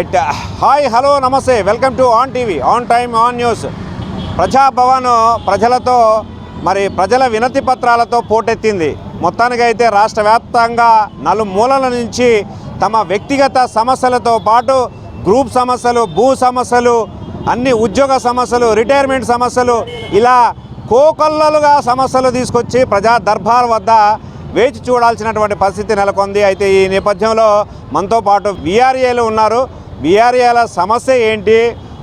At hi hello నమస్తే welcome to on TV on time on news. Prajabhavan ప్రజలతో మరి ప్రజల వినతి పత్రాలతో పోటెత్తింది. మొత్తానికైతే రాష్ట్ర వ్యాప్తంగా నలుమూలల నుంచి తమ వ్యక్తిగత సమస్యలతో పాటు గ్రూప్ సమస్యలు భూ సమస్యలు అన్ని ఉద్యోగ సమస్యలు రిటైర్మెంట్ సమస్యలు ఇలా కోకొల్లలుగా సమస్యలు తీసుకొచ్చి ప్రజా దర్బార్ వద్ద వేచి చూడాల్సినటువంటి పరిస్థితి నెలకొంది. అయితే ఈ నేపథ్యంలో మనతో పాటు విఆర్ఏలు ఉన్నారు. విఆర్ఏల సమస్య ఏంటి?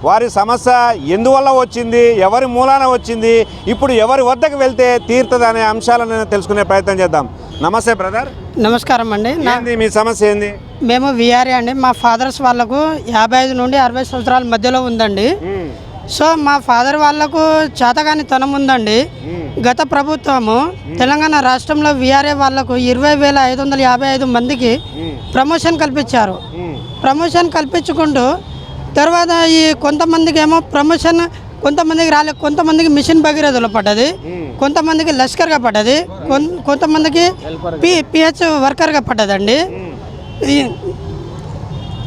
వారి సమస్య ఎందువల్ల వచ్చింది? ఎవరి మూలాన వచ్చింది? ఇప్పుడు ఎవరి వద్దకు వెళ్తే తీరుతుంది అనే అంశాలను తెలుసుకునే ప్రయత్నం చేద్దాం. నమస్తే బ్రదర్. నమస్కారం అండి. నా ఏంది మీ సమస్య ఏంది? మేము విఆర్ఏ అండి. మా ఫాదర్స్ వాళ్ళకు యాభై ఐదు నుండి అరవై సంవత్సరాల మధ్యలో ఉందండి. సో మా ఫాదర్ వాళ్ళకు చేతగాని తనం ఉందండి. గత ప్రభుత్వము తెలంగాణ రాష్ట్రంలో విఆర్ఏ వాళ్ళకు ఇరవై వేల ఐదు వందల యాభై ఐదు మందికి ప్రమోషన్ కల్పించారు. ప్రమోషన్ కల్పించుకుంటూ తర్వాత ఈ కొంతమందికి ఏమో ప్రమోషన్ కొంతమందికి రాలే కొంతమందికి మిషన్ భగీరథలో పడ్డది కొంతమందికి లష్కర్గా పడ్డది కొంతమందికి పి పిహెచ్ వర్కర్గా పడ్డదండి. ఈ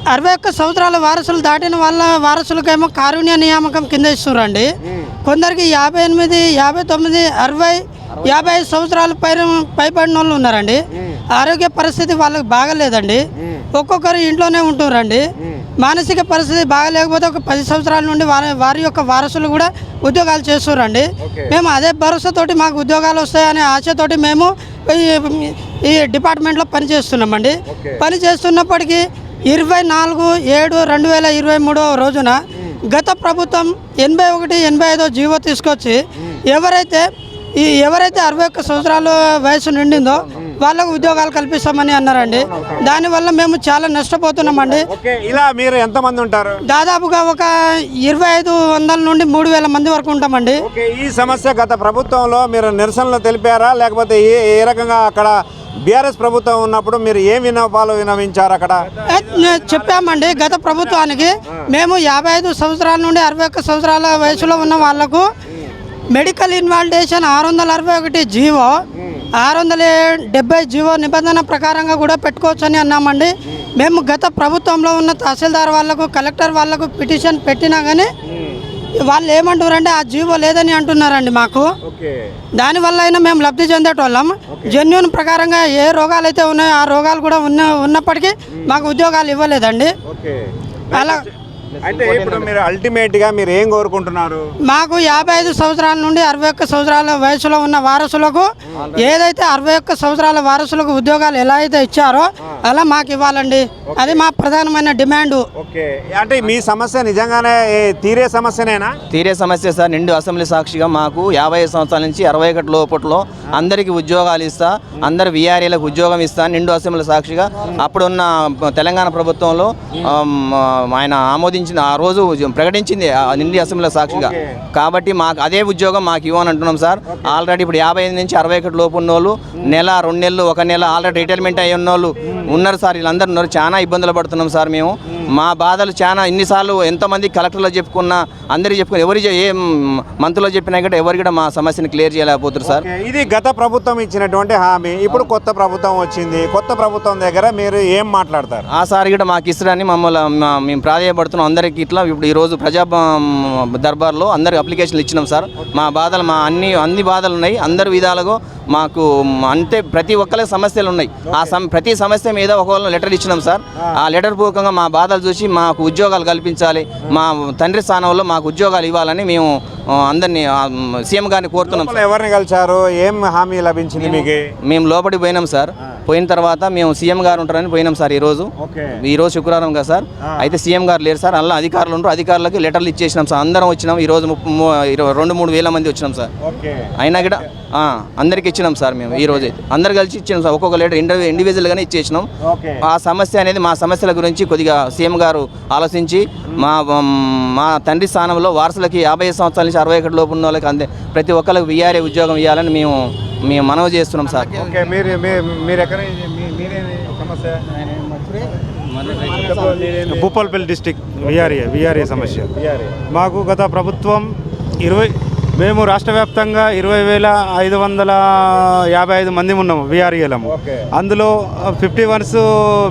అరవై ఒక్క సంవత్సరాల వారసులు దాటిన వాళ్ళ వారసులకేమో కారుణ్య నియామకం కింద ఇస్తున్నారండి. కొందరికి యాభై ఎనిమిది యాభై తొమ్మిది అరవై యాభై ఐదు సంవత్సరాల పైన పైబడిన వాళ్ళు ఉన్నారండి. ఆరోగ్య పరిస్థితి వాళ్ళకి బాగలేదండి. ఒక్కొక్కరు ఇంట్లోనే ఉంటున్నారండి. మానసిక పరిస్థితి బాగలేకపోతే ఒక పది సంవత్సరాల నుండి వారి వారి యొక్క వారసులు కూడా ఉద్యోగాలు చేస్తున్నారండి. మేము అదే భరోసాతోటి మాకు ఉద్యోగాలు వస్తాయనే ఆశతోటి మేము ఈ- ఈ డిపార్ట్మెంట్లో పనిచేస్తున్నామండి. పని చేస్తున్నప్పటికీ ఇరవై నాలుగు ఏడు రెండు వేల ఇరవై మూడో రోజున గత ప్రభుత్వం ఎనభై ఒకటి ఎనభై ఐదో జీవో తీసుకొచ్చి ఎవరైతే ఈ ఎవరైతే అరవై ఒక్క సంవత్సరాల వయసు నిండిందో వాళ్ళకు ఉద్యోగాలు కల్పిస్తామని అన్నారండి. దానివల్ల మేము చాలా నష్టపోతున్నామండి. ఇలా మీరు ఎంతమంది ఉంటారు? దాదాపుగా ఒక ఇరవై ఐదు వందల నుండి మూడు వేల మంది వరకు ఉంటామండి. ఈ సమస్య గత ప్రభుత్వంలో మీరు నిరసనలు తెలిపారా? లేకపోతే ఏ ఏ రకంగా అక్కడ బీఆర్ఎస్ ప్రభుత్వం ఉన్నప్పుడు మీరు ఏం విన్నపాలు వినవించారు అక్కడ? చెప్పామండి గత ప్రభుత్వానికి మేము యాభై ఐదు సంవత్సరాల నుండి అరవై ఒక్క సంవత్సరాల వయసులో ఉన్న వాళ్ళకు మెడికల్ ఇన్వాలిడేషన్ ఆరు వందల అరవై ఒకటి జీవో ఆరు వందల డెబ్బై జీవో నిబంధన ప్రకారంగా కూడా పెట్టుకోవచ్చు అని అన్నామండి. మేము గత ప్రభుత్వంలో ఉన్న తహసీల్దార్ వాళ్ళకు కలెక్టర్ వాళ్ళకు పిటిషన్ పెట్టినా కానీ వాళ్ళు ఏమంటారంటే ఆ జీవో లేదని అంటున్నారండి మాకు. దానివల్ల అయినా మేము లబ్ధి చెందేటోళ్ళం. జెన్యున్ ప్రకారంగా ఏ రోగాలు అయితే ఉన్నాయో ఆ రోగాలు కూడా ఉన్న ఉన్నప్పటికీ మాకు ఉద్యోగాలు ఇవ్వలేదండి. అలా అంటే ఇప్పుడు మీరు అల్టిమేట్గా మీరు ఏం కోరుకుంటున్నారు? మాకు యాభై ఐదు సంవత్సరాల నుండి అరవై ఒక్క సంవత్సరాల వయసులో ఉన్న వారసులకు ఏదైతే అరవై ఒక్క సంవత్సరాల వారసులకు ఉద్యోగాలు ఎలా అయితే ఇచ్చారో అలా మాకు ఇవ్వాలండి. అది మా ప్రధానమైన డిమాండ్. ఓకే. అంటే మీ సమస్య నిజంగానే తీరే సమస్యనేనా? తీరే సమస్య సార్ నిండు అసెంబ్లీ సాక్షిగా మాకు యాభై ఐదు సంవత్సరాల నుంచి అరవై ఒకటి లోపట్లో అందరికీ ఉద్యోగాలు ఇస్తా అందరు విఆర్ఏలకు ఉద్యోగం ఇస్తా నిండు అసెంబ్లీ సాక్షిగా అప్పుడున్న తెలంగాణ ప్రభుత్వంలో ఆయన ఆమోదించిన ఆ రోజు ప్రకటించింది నిండు అసెంబ్లీ సాక్షిగా. కాబట్టి మాకు అదే ఉద్యోగం మాకు ఇవ్వని అంటున్నాం సార్. ఆల్రెడీ ఇప్పుడు యాభై ఐదు నుంచి అరవై ఒకటి లోపు ఉన్న వాళ్ళు నెల రెండు నెలలు ఒక నెల ఆల్రెడీ రిటైర్మెంట్ అయ్యి ఉన్న వాళ్ళు ఉన్నారు సార్ వీళ్ళందరూ ఉన్నారు. చాలా ఇబ్బందులు పడుతున్నాం సార్ మేము. మా బాధలు చాలా ఎన్నిసార్లు ఎంతమంది కలెక్టర్లో చెప్పుకున్నా అందరికి చెప్పుకుని ఎవరి ఏ మంత్రులో చెప్పినా కూడా ఎవరు కూడా మా సమస్యను క్లియర్ చేయలేకపోతున్నారు సార్. ఇది గత ప్రభుత్వం ఇచ్చినటువంటి హామీ ఇప్పుడు కొత్త ప్రభుత్వం వచ్చింది. కొత్త ప్రభుత్వం దగ్గర మీరు ఏం మాట్లాడతారు? ఆ సార్ కూడా మాకు ఇస్తారని మమ్మల్ని మేము ప్రాధాయపడుతున్నాం అందరికి ఇట్లా ఇప్పుడు ఈరోజు ప్రజా దర్బార్లో అందరికి అప్లికేషన్లు ఇచ్చినాం సార్. మా బాధలు మా అన్ని అన్ని బాధలు ఉన్నాయి. అందరి విధాలుగా మాకు అంతే ప్రతి ఒక్కరికి సమస్యలు ఉన్నాయి. ఆ ప్రతి సమస్య మీద ఒకవేళ లెటర్ ఇచ్చినాం సార్. ఆ లెటర్ పూర్వకంగా మా బాధలు చూసి మాకు ఉద్యోగాలు కల్పించాలి మా తండ్రి స్థానంలో మాకు ఉద్యోగాలు ఇవ్వాలని మేము అందరినీ సీఎం గారిని కోరుతున్నాం ఎవరిని కలిశారు? ఏం హామీ లభించింది మీకు? మేము లోపలికి పోయినాం సార్. పోయిన తర్వాత మేము సీఎం గారు ఉంటారని పోయినాం సార్ ఈరోజు. ఓకే. ఈ రోజు శుక్రవారం కదా సార్. అయితే సీఎం గారు లేరు సార్. అలా అధికారులు ఉంటారు అధికారులకి లెటర్లు ఇచ్చేసినాం సార్. అందరం వచ్చినాం. ఈ రోజు ముప్ప- ము- ఇరవై రెండు మూడు వేల మంది వచ్చినాం సార్. అయినా కూడా అందరికి ఇచ్చినాం సార్ మేము ఈ రోజు. అయితే అందరు కలిసి ఇచ్చినాం సార్. ఒక్కొక్క లెటర్ ఇండివి ఇండివిజువల్గానే ఇచ్చేసినాం. ఆ సమస్య అనేది మా సమస్యల గురించి కొద్దిగా సీఎం గారు ఆలోచించి మా మా తండ్రి స్థానంలో వారసులకి యాభై సంవత్సరాల నుంచి అరవై ఒకటి లోపు ఉన్న వాళ్ళకి అందే ప్రతి ఒక్కరికి విఆర్ఏ ఉద్యోగం ఇవ్వాలని మేము మేము మనవి చేస్తున్నాం సార్. ఓకే మీరు మీరు ఎక్కడ సమస్య? భూపాల్పల్లి డిస్టిక్ విఆర్ఏ విఆర్ఏ సమస్య. మాకు గత ప్రభుత్వం ఇరవై మేము రాష్ట్ర వ్యాప్తంగా ఇరవై వేల ఐదు వందల యాభై ఐదు మంది ఉన్నాము విఆర్ఏలము. అందులో ఫిఫ్టీ వన్స్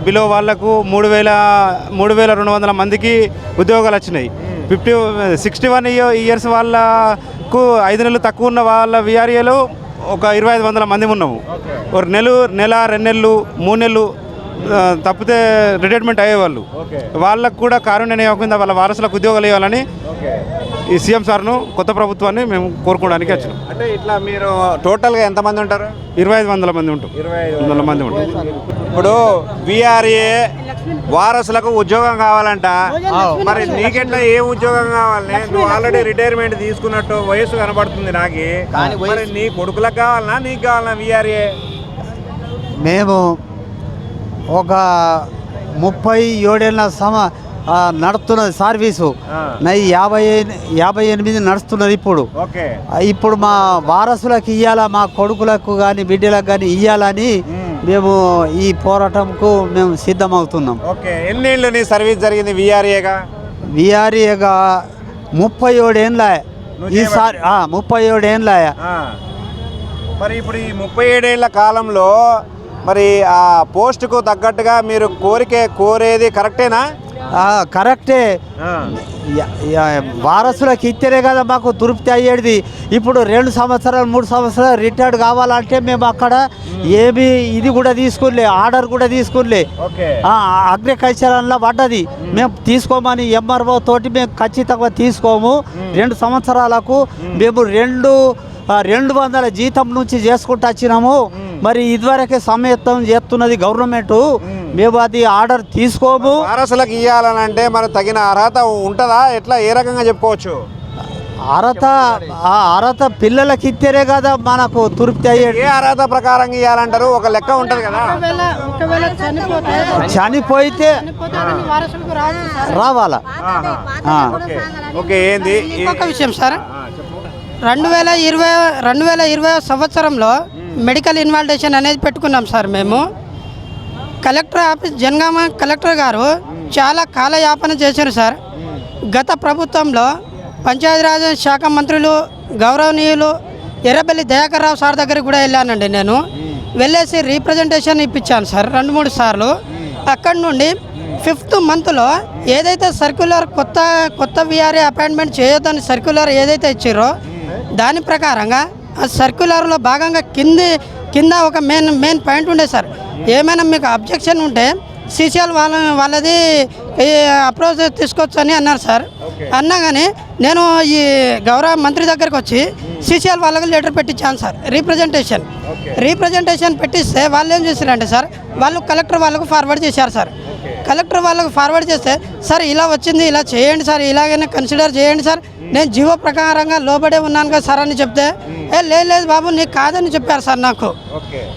బిలో వాళ్ళకు మూడు వేల మూడు వేల రెండు వందల మందికి ఉద్యోగాలు వచ్చినాయి. ఫిఫ్టీ సిక్స్టీ వన్ ఇయర్స్ వాళ్ళకు ఐదు నెలలు తక్కువ ఉన్న వాళ్ళ విఆర్ఏలు ఒక ఇరవై ఐదు వందల మంది ఉన్నాము. ఒక నెల నెల రెండు నెలలు మూడు నెలలు తప్పితే రిటైర్మెంట్ అయ్యేవాళ్ళు. వాళ్ళకు కూడా కారుణ్య నియామకం వాళ్ళ వారసులకు ఉద్యోగాలు ఇవ్వాలని ఈ సీఎం సార్ను కొత్త ప్రభుత్వాన్ని మేము కోరుకోవడానికి వచ్చినాం. అంటే ఇట్లా మీరు టోటల్గా ఎంతమంది ఉంటారు? ఇరవై ఐదు వందల మంది ఉంటాం. ఇరవై ఐదు వందల మంది ఉంటాం. ఇప్పుడు విఆర్ఏ వారసులకు ఉద్యోగం కావాలంట. మరి నీకెట్లా ఏ ఉద్యోగం కావాలి? నువ్వు ఆల్రెడీ రిటైర్మెంట్ తీసుకున్నట్టు వయసు కనబడుతుంది నాకు. మరి నీ కొడుకులకు కావాలనా? నీకు కావాలనా విఆర్ఏ? మేము ఒక ముప్పై ఏడేళ్ళ సమ నడుస్తున్నది సర్వీసు. యాభై యాభై ఎనిమిది నడుస్తున్నది ఇప్పుడు. ఇప్పుడు మా వారసులకు ఇయ్యాలా మా కొడుకులకు కానీ బిడ్డలకు కానీ ఇయ్యాలని మేము. ఈ పోరాటంకు మేము సిద్ధమవుతున్నాం. ఎన్నేళ్ళు నీ సర్వీస్ జరిగింది విఆర్ఏగా? విఆర్ఏగా ముప్పై ఏడేళ్ళ ఈసారి ముప్పై ఏడేళ్ళ మరి ఇప్పుడు ఈ ముప్పై ఏడేళ్ళ కాలంలో మరి ఆ పోస్టుకు తగ్గట్టుగా మీరు కోరికే కోరేది కరెక్టేనా? కరెక్టే. వారసులకు ఇస్తేనే కదా మాకు తృప్తి అయ్యేది. ఇప్పుడు రెండు సంవత్సరాలు మూడు సంవత్సరాలు రిటైర్డ్ కావాలంటే మేము అక్కడ ఏమి ఇది కూడా తీసుకులే ఆర్డర్ కూడా తీసుకులే ఓకే. అగ్రికల్చర్లో పడ్డది. మేము. తీసుకోమని ఎంఆర్ఓ తోటి మేము ఖచ్చితంగా తీసుకోము. రెండు సంవత్సరాలకు మేము. రెండు రెండు వందల జీతం నుంచి చేసుకుంటూ వచ్చినాము. మరి ఇదివరకే సమయత్తం చేస్తున్నది గవర్నమెంట్. మేము అది ఆర్డర్ తీసుకోము వారసులకు ఇవ్వాలని అంటే మరి తగిన అర్హత ఉంటుందా? ఎట్లా? ఏ రకంగా చెప్పుకోవచ్చు? అర్హత ఆ అర్హత పిల్లలకి ఇస్తేనే కదా మనకు తృప్తి అయ్యేది. ఏ అర్హత ప్రకారం ఇవ్వాలంటారు ఒక లెక్క ఉంటుంది కదా. ఒకవేళ ఒకవేళ చనిపోతే చనిపోతే చనిపోతే అతని వారసులకు రాదు సార్. రావాలా? ఆ. ఓకే. ఓకే ఏంది? ఇంకొక విషయం సార్. రెండు వేల ఇరవై రెండు వేల ఇరవై సంవత్సరంలో మెడికల్ ఇన్వాల్టేషన్ అనేది పెట్టుకున్నాం సార్ మేము. కలెక్టర్ ఆఫీస్ జనగామ కలెక్టర్ గారు చాలా కాలయాపన చేశారు సార్. గత ప్రభుత్వంలో పంచాయతీరాజ్ శాఖ మంత్రులు గౌరవనీయులు ఎర్రబెల్లి దయాకర్ రావు సార్ దగ్గరికి కూడా వెళ్ళానండి నేను. వెళ్ళేసి రీప్రజెంటేషన్ ఇప్పించాను సార్ రెండు మూడు సార్లు. అక్కడి నుండి ఫిఫ్త్ మంత్లో ఏదైతే సర్క్యులర్ కొత్త కొత్త విఆర్ఏ అపాయింట్మెంట్ చేయొద్దని సర్క్యులర్ ఏదైతే ఇచ్చారో దాని ప్రకారంగా ఆ సర్క్యులర్లో భాగంగా కింది కింద ఒక మెయిన్ మెయిన్ పాయింట్ ఉండే సార్. ఏమైనా మీకు అబ్జెక్షన్ ఉంటే సీసీఎల్ వాళ్ళ వాళ్ళది అప్రోచ్ తీసుకోవచ్చు అని అన్నారు సార్. అన్నా కానీ నేను ఈ గౌరవ మంత్రి దగ్గరకు వచ్చి సీసీఎల్ వాళ్ళకి లెటర్ పెట్టించాను సార్ రీప్రజెంటేషన్. రీప్రజెంటేషన్ పెట్టిస్తే వాళ్ళు ఏం చేశారంటే సార్ వాళ్ళు కలెక్టర్ వాళ్ళకు ఫార్వర్డ్ చేశారు సార్. కలెక్టర్ వాళ్ళకు ఫార్వర్డ్ చేస్తే సార్ ఇలా వచ్చింది ఇలా చేయండి సార్ ఇలాగైనా కన్సిడర్ చేయండి సార్ నేను జీవో ప్రకారంగా లోబడే ఉన్నాను కదా సార్ అని చెప్తే ఏ లేదు లేదు బాబు నీకు కాదని చెప్పారు సార్ నాకు.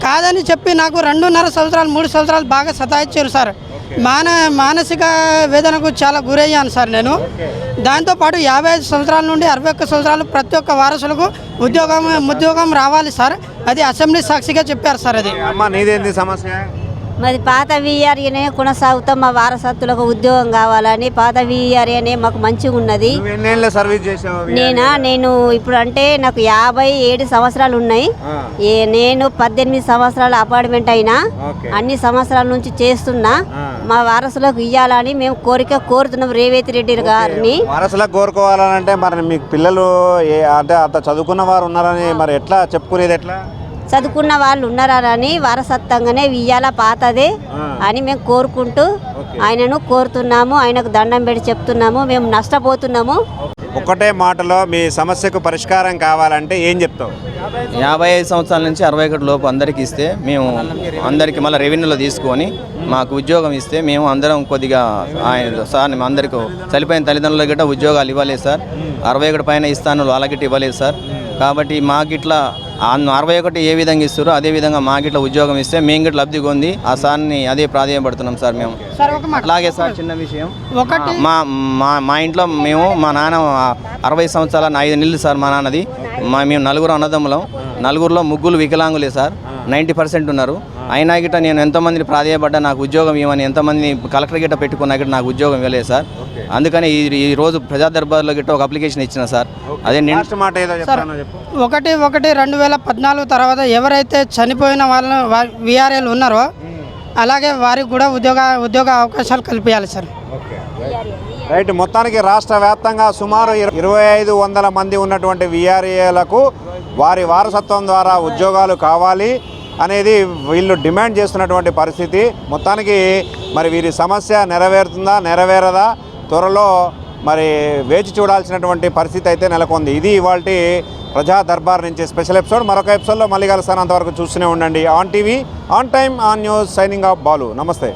కాదని చెప్పి నాకు రెండున్నర సంవత్సరాలు మూడు సంవత్సరాలు బాగా సతాయించారు సార్. మాన మానసిక వేదనకు చాలా గురయ్యాను సార్ నేను. దాంతోపాటు యాభై ఐదు సంవత్సరాల నుండి అరవై ఒక్క సంవత్సరాలు ప్రతి ఒక్క వారసులకు ఉద్యోగం ఉద్యోగం రావాలి సార్. అది అసెంబ్లీ సాక్షిగా చెప్పారు సార్ అది. అమ్మ నీదేంది సమస్య? మాది పాత వీఆర్ఏనే కొనసాగుతాం మా వారసత్తులకు ఉద్యోగం కావాలని పాత వీఆర్ఏనే మాకు మంచిగా ఉన్నది సర్వీస్ నేనా? నేను ఇప్పుడు అంటే నాకు యాభై ఏడు సంవత్సరాలు ఉన్నాయి. నేను పద్దెనిమిది సంవత్సరాల అపార్ట్మెంట్ అయినా. అన్ని సంవత్సరాల నుంచి చేస్తున్నా. మా వారసులకు ఇవ్వాలని మేము కోరిక కోరుతున్నాం రేవేతి రెడ్డి గారిని. వారసులకు కోరుకోవాలనంటే మరి మీకు పిల్లలు అంటే అంత చదువుకున్న వారు ఉన్నారని మరి ఎట్లా చెప్పుకునేది ఎట్లా? చదువుకున్న వాళ్ళు ఉన్నారని వారసత్వంగానే ఇయ్యాల పాతదే. అని మేము కోరుకుంటూ ఆయనను కోరుతున్నాము ఆయనకు దండం పెట్టి చెప్తున్నాము మేము నష్టపోతున్నాము. ఒక్కటే మాటలో మీ సమస్యకు పరిష్కారం కావాలంటే ఏం చెప్తావు? యాభై ఐదు సంవత్సరాల నుంచి అరవై ఒకటి లోపు అందరికి ఇస్తే మేము అందరికి మళ్ళీ రెవెన్యూలో తీసుకొని మాకు ఉద్యోగం ఇస్తే మేము అందరం కొద్దిగా ఆయన సార్ మేము అందరికి చనిపోయిన తల్లిదండ్రులకు గిట్ట ఉద్యోగాలు ఇవ్వలేదు సార్. అరవై ఒకటి పైన ఇస్తాను వాళ్ళకి ఇవ్వలేదు సార్. కాబట్టి మాకు ఇట్లా అరవై ఒకటి ఏ విధంగా ఇస్తారో అదే విధంగా మాకు ఇట్లా ఉద్యోగం ఇస్తే మేము గిట్ల లబ్ధి పొంది ఆ సార్ని అదే ప్రాధాన్యపడుతున్నాం సార్ మేము. అలాగే సార్ చిన్న విషయం. మా మా మా ఇంట్లో మేము మా నాన్న అరవై సంవత్సరాల ఐదు నెలలు సార్ మా నాన్నది. మా మేము నలుగురు అన్నదమ్ములం. నలుగురిలో ముగ్గురు వికలాంగులే సార్. నైంటీ పర్సెంట్ ఉన్నారు. అయినా గిట్ట నేను ఎంతమందిని ప్రాధేయపడ్డా నాకు ఉద్యోగం ఇవ్వని ఎంతమంది కలెక్టర్ గిట్ట పెట్టుకున్నా గిట్ట నాకు ఉద్యోగం ఇవ్వలేదు సార్. అందుకని ఈ ఈ రోజు ప్రజా దర్బార్లో గిట్ట ఒక అప్లికేషన్ ఇచ్చిన సార్. అదే మాట ఏదో చెప్తానో చెప్పు. ఒకటి ఒకటి రెండు వేల పద్నాలుగు తర్వాత ఎవరైతే చనిపోయిన వాళ్ళ విఆర్ఏలు ఉన్నారో అలాగే వారికి కూడా ఉద్యోగ ఉద్యోగ అవకాశాలు కల్పించాలి సార్. రైట్. మొత్తానికి రాష్ట్ర వ్యాప్తంగా సుమారు ఇర- ఇరవై ఐదు వందల మంది ఉన్నటువంటి విఆర్ఏలకు వారి వారసత్వం ద్వారా ఉద్యోగాలు కావాలి అనేది వీళ్ళు డిమాండ్ చేస్తున్నటువంటి పరిస్థితి. మొత్తానికి మరి వీరి సమస్య నెరవేరుతుందా నెరవేరదా? త్వరలో మరి వేచి చూడాల్సినటువంటి పరిస్థితి అయితే నెలకొంది. ఇది ఇవాళ ప్రజా దర్బార్ నుంచి స్పెషల్ ఎపిసోడ్. మరొక ఎపిసోడ్లో మళ్ళీ కలుస్తాను. అంతవరకు చూస్తూనే ఉండండి. On TV on time on news signing off Balu. నమస్తే.